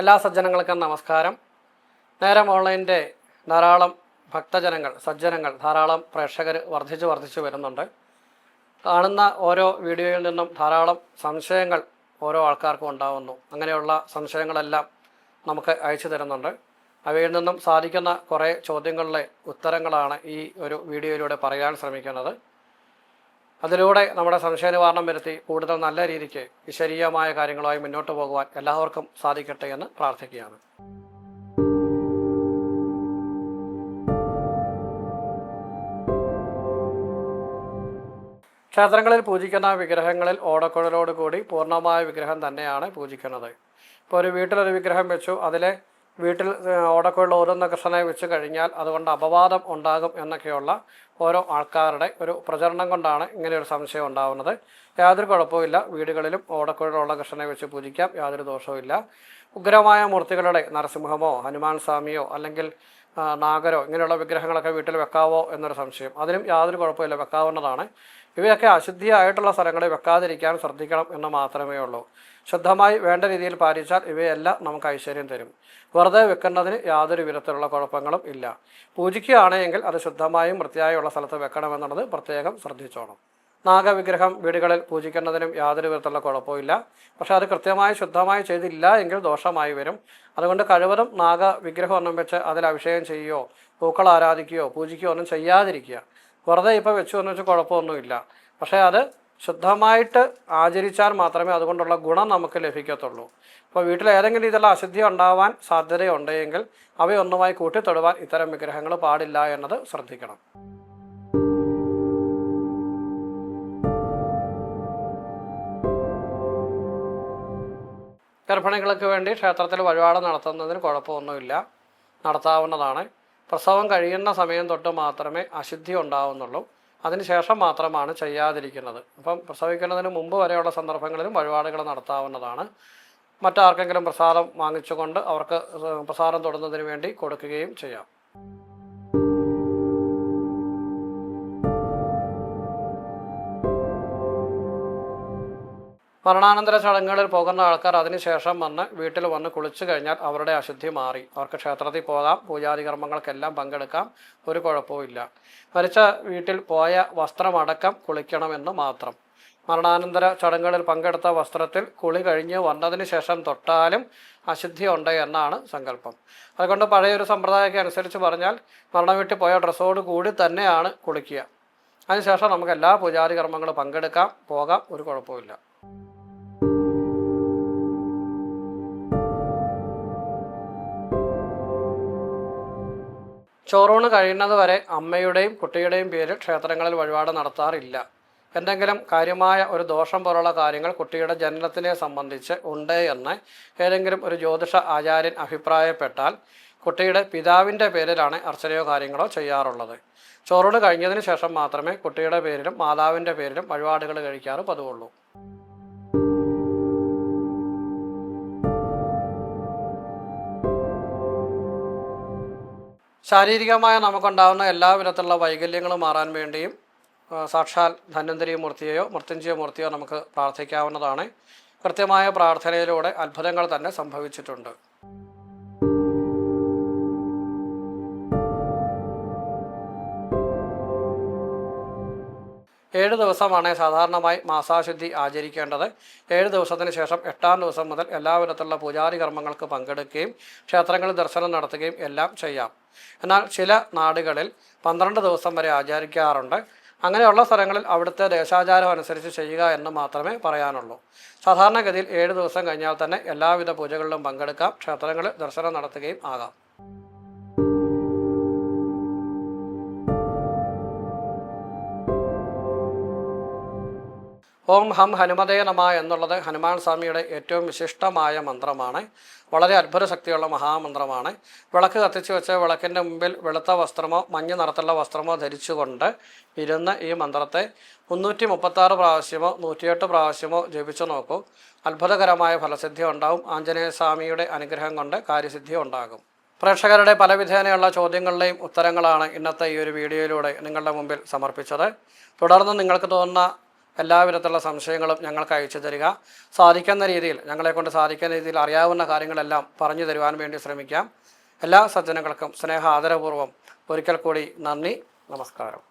എല്ലാ സജ്ജനങ്ങൾക്കും നമസ്കാരം. നേരം ഓൺലൈന്റെ ധാരാളം ഭക്തജനങ്ങൾ സജ്ജനങ്ങൾ ധാരാളം പ്രേക്ഷകർ വർദ്ധിച്ചു വർദ്ധിച്ചു വരുന്നുണ്ട്. കാണുന്ന ഓരോ വീഡിയോയിൽ നിന്നും ധാരാളം സംശയങ്ങൾ ഓരോ ആൾക്കാർക്കും ഉണ്ടാവുന്നു. അങ്ങനെയുള്ള സംശയങ്ങളെല്ലാം നമുക്ക് അയച്ചു തരുന്നുണ്ട്. അവയിൽ നിന്നും സാധിക്കുന്ന കുറേ ചോദ്യങ്ങളിലെ ഉത്തരങ്ങളാണ് ഈ ഒരു വീഡിയോയിലൂടെ പറയാൻ ശ്രമിക്കുന്നത്. അതിലൂടെ നമ്മുടെ സംശയ നിവാരണം വരുത്തി കൂടുതൽ നല്ല രീതിക്ക് വിശരീയമായ കാര്യങ്ങളുമായി മുന്നോട്ട് പോകുവാൻ എല്ലാവർക്കും സാധിക്കട്ടെ എന്ന് പ്രാർത്ഥിക്കുകയാണ്. ക്ഷേത്രങ്ങളിൽ പൂജിക്കുന്ന വിഗ്രഹങ്ങളിൽ ഓടക്കുഴലോട് കൂടി പൂർണമായ വിഗ്രഹം തന്നെയാണ് പൂജിക്കുന്നത്. ഇപ്പോൾ ഒരു വീട്ടിലൊരു വിഗ്രഹം വെച്ചു അതിലെ വീട്ടിൽ ഓടക്കുള്ള ഓരോന്ന കൃഷ്ണനെ വെച്ച് കഴിഞ്ഞാൽ അതുകൊണ്ട് അപവാദം ഉണ്ടാകും എന്നൊക്കെയുള്ള ഓരോ ആൾക്കാരുടെ ഒരു പ്രചരണം കൊണ്ടാണ് ഇങ്ങനെ ഒരു സംശയം ഉണ്ടാകുന്നത് യാതൊരു കുഴപ്പമില്ല വീടുകളിലും ഓടക്കുഴലുള്ള കൃഷ്ണനെ വെച്ച് പൂജിക്കാം. യാതൊരു ദോഷവുമില്ല. ഉഗ്രമായ മൂർത്തികളുടെ നരസിംഹമോ ഹനുമാൻ സ്വാമിയോ അല്ലെങ്കിൽ നാഗരോ ഇങ്ങനെയുള്ള വിഗ്രഹങ്ങളൊക്കെ വീട്ടിൽ വെക്കാവോ എന്നൊരു സംശയം. അതിനും യാതൊരു കുഴപ്പമില്ല വെക്കാവുന്നതാണ്. ഇവയൊക്കെ അശുദ്ധിയായിട്ടുള്ള സ്ഥലങ്ങളിൽ വെക്കാതിരിക്കാൻ ശ്രദ്ധിക്കണം എന്ന് മാത്രമേ ഉള്ളൂ. ശുദ്ധമായി വേണ്ട രീതിയിൽ പാലിച്ചാൽ ഇവയെല്ലാം നമുക്ക് ഐശ്വര്യം തരും. വെറുതെ വെക്കുന്നതിന് യാതൊരു വിധത്തിലുള്ള കുഴപ്പങ്ങളും ഇല്ല. പൂജിക്കുകയാണെങ്കിൽ അത് ശുദ്ധമായും വൃത്തിയായുള്ള സ്ഥലത്ത് വെക്കണമെന്നുള്ളത് പ്രത്യേകം ശ്രദ്ധിച്ചോണം. നാഗവിഗ്രഹം വീടുകളിൽ പൂജിക്കുന്നതിനും യാതൊരു വിധത്തിലുള്ള കുഴപ്പമില്ല പക്ഷെ അത് കൃത്യമായി ശുദ്ധമായി ചെയ്തില്ല എങ്കിൽ ദോഷമായി വരും. അതുകൊണ്ട് കഴിവതും നാഗവിഗ്രഹം ഒന്നും വെച്ച് അതിൽ അഭിഷേകം ചെയ്യുകയോ പൂക്കൾ ആരാധിക്കുകയോ പൂജിക്കുകയോ ഒന്നും ചെയ്യാതിരിക്കുക. വെറുതെ ഇപ്പോൾ വെച്ചു എന്ന് വെച്ചാൽ കുഴപ്പമൊന്നുമില്ല. പക്ഷേ അത് ശുദ്ധമായിട്ട് ആചരിച്ചാൽ മാത്രമേ അതുകൊണ്ടുള്ള ഗുണം നമുക്ക് ലഭിക്കത്തുള്ളൂ. ഇപ്പോൾ വീട്ടിൽ ഏതെങ്കിലും രീതിയിലുള്ള അശുദ്ധി ഉണ്ടാവാൻ സാധ്യതയുണ്ടെങ്കിൽ അവയൊന്നുമായി കൂട്ടിത്തൊടുവാൻ ഇത്തരം വിഗ്രഹങ്ങൾ പാടില്ല എന്നത് ശ്രദ്ധിക്കണം. ഗർഭിണികൾക്ക് വേണ്ടി ക്ഷേത്രത്തിൽ വഴിപാട് നടത്തുന്നതിന് കുഴപ്പമൊന്നുമില്ല. നടത്താവുന്നതാണ്. പ്രസവം കഴിയുന്ന സമയം തൊട്ട് മാത്രമേ അശുദ്ധി ഉണ്ടാവുന്നുള്ളൂ. അതിനുശേഷം മാത്രമാണ് ചെയ്യാതിരിക്കുന്നത്. അപ്പം പ്രസവിക്കുന്നതിന് മുമ്പ് വരെയുള്ള സന്ദർഭങ്ങളിലും വഴിപാടുകൾ നടത്താവുന്നതാണ്. മറ്റാർക്കെങ്കിലും പ്രസാദം വാങ്ങിച്ചുകൊണ്ട് അവർക്ക് പ്രസാദം തൊടുന്നതിന് വേണ്ടി കൊടുക്കുകയും ചെയ്യാം. മരണാനന്തര ചടങ്ങുകളിൽ പോകുന്ന ആൾക്കാർ അതിനുശേഷം വന്ന് വീട്ടിൽ വന്ന് കുളിച്ചു കഴിഞ്ഞാൽ അവരുടെ അശുദ്ധി മാറി. അവർക്ക് ക്ഷേത്രത്തിൽ പോകാം പൂജാതി കർമ്മങ്ങൾക്കെല്ലാം പങ്കെടുക്കാം ഒരു കുഴപ്പവുമില്ല മരിച്ച വീട്ടിൽ പോയ വസ്ത്രമടക്കം കുളിക്കണമെന്ന് മാത്രം. മരണാനന്തര ചടങ്ങുകളിൽ പങ്കെടുത്ത വസ്ത്രത്തിൽ കുളി കഴിഞ്ഞ് വന്നതിന് ശേഷം തൊട്ടാലും അശുദ്ധി ഉണ്ട് എന്നാണ് സങ്കല്പം. അതുകൊണ്ട് പഴയൊരു സമ്പ്രദായമൊക്കെ അനുസരിച്ച് പറഞ്ഞാൽ മരണ വീട്ടിൽ പോയ ഡ്രസ്സോട് കൂടി തന്നെയാണ് കുളിക്കുക. അതിനുശേഷം നമുക്ക് എല്ലാ പൂജാതി കർമ്മങ്ങളും പങ്കെടുക്കാം പോകാം ഒരു കുഴപ്പമില്ല ചോറൂണ് കഴിയുന്നത് വരെ അമ്മയുടെയും കുട്ടിയുടെയും പേരിൽ ക്ഷേത്രങ്ങളിൽ വഴിപാട് നടത്താറില്ല. എന്തെങ്കിലും കാര്യമായ ഒരു ദോഷം പോലുള്ള കാര്യങ്ങൾ കുട്ടിയുടെ ജനനത്തിനെ സംബന്ധിച്ച് ഉണ്ട് എന്ന് ഏതെങ്കിലും ഒരു ജ്യോതിഷ ആചാര്യൻ അഭിപ്രായപ്പെട്ടാൽ കുട്ടിയുടെ പിതാവിന്റെ പേരിലാണ് അർച്ചനയോ കാര്യങ്ങളോ ചെയ്യാറുള്ളത്. ചോറൂണ് കഴിഞ്ഞതിന് ശേഷം മാത്രമേ കുട്ടിയുടെ പേരിലും മാതാവിന്റെ പേരിലും വഴിപാടുകൾ കഴിക്കാറ് പതിവുള്ളൂ. ശാരീരികമായ നമുക്കുണ്ടാകുന്ന എല്ലാ വിധത്തിലുള്ള വൈകല്യങ്ങളും മാറാൻ വേണ്ടിയും സാക്ഷാൽ ധന്വന്തരി മൂർത്തിയെയോ മൃത്യുഞ്ജയ മൂർത്തിയോ നമുക്ക് പ്രാർത്ഥിക്കാവുന്നതാണ്. കൃത്യമായ പ്രാർത്ഥനയിലൂടെ അത്ഭുതങ്ങൾ തന്നെ സംഭവിച്ചിട്ടുണ്ട്. ഏഴ് ദിവസമാണ് സാധാരണമായി മാസാശുദ്ധി ആചരിക്കേണ്ടത്. ഏഴ് ദിവസത്തിന് ശേഷം എട്ടാം ദിവസം മുതൽ എല്ലാവിധത്തിലുള്ള പൂജാരി കർമ്മങ്ങൾക്ക് പങ്കെടുക്കുകയും ക്ഷേത്രങ്ങളിൽ ദർശനം നടത്തുകയും എല്ലാം ചെയ്യാം. എന്നാൽ ചില നാടുകളിൽ പന്ത്രണ്ട് ദിവസം വരെ ആചരിക്കാറുണ്ട്. അങ്ങനെയുള്ള സ്ഥലങ്ങളിൽ അവിടുത്തെ ദേശാചാരം അനുസരിച്ച് ചെയ്യുക എന്ന് മാത്രമേ പറയാനുള്ളൂ. സാധാരണഗതിയിൽ ഏഴ് ദിവസം കഴിഞ്ഞാൽ തന്നെ എല്ലാവിധ പൂജകളിലും പങ്കെടുക്കാം ക്ഷേത്രങ്ങളിൽ ദർശനം നടത്തുകയും ആകാം. ഓം ഹം ഹനുമതേ നമ എന്നുള്ളത് ഹനുമാൻ സ്വാമിയുടെ ഏറ്റവും വിശിഷ്ടമായ മന്ത്രമാണ്. വളരെ അത്ഭുത ശക്തിയുള്ള മഹാമന്ത്രമാണ്. വിളക്ക് കത്തിച്ചു വെച്ച് വിളക്കിന്റെ മുമ്പിൽ വെളുത്ത വസ്ത്രമോ മഞ്ഞ നിറത്തുള്ള വസ്ത്രമോ ധരിച്ചുകൊണ്ട് ഇരുന്ന് ഈ മന്ത്രത്തെ മുന്നൂറ്റി മുപ്പത്താറ് പ്രാവശ്യമോ നൂറ്റിയെട്ട് പ്രാവശ്യമോ ജപിച്ചു നോക്കൂ. അത്ഭുതകരമായ ഫലസിദ്ധി ഉണ്ടാവും. ആഞ്ജനേയ സ്വാമിയുടെ അനുഗ്രഹം കൊണ്ട് കാര്യസിദ്ധി ഉണ്ടാകും. പ്രേക്ഷകരുടെ പലവിധേനയുള്ള ചോദ്യങ്ങളുടെയും ഉത്തരങ്ങളാണ് ഇന്നത്തെ ഈ ഒരു വീഡിയോയിലൂടെ നിങ്ങളുടെ മുമ്പിൽ സമർപ്പിച്ചത്. തുടർന്ന് നിങ്ങൾക്ക് തോന്നുന്ന എല്ലാവിധത്തിലുള്ള സംശയങ്ങളും ഞങ്ങൾക്ക് അയച്ചു തരിക. സാധിക്കുന്ന രീതിയിൽ ഞങ്ങളെക്കൊണ്ട് സാധിക്കുന്ന രീതിയിൽ അറിയാവുന്ന കാര്യങ്ങളെല്ലാം പറഞ്ഞു തരുവാൻ വേണ്ടി ശ്രമിക്കാം. എല്ലാ സജ്ജനങ്ങൾക്കും സ്നേഹ ആദരപൂർവം ഒരിക്കൽ കൂടി നന്ദി നമസ്കാരം.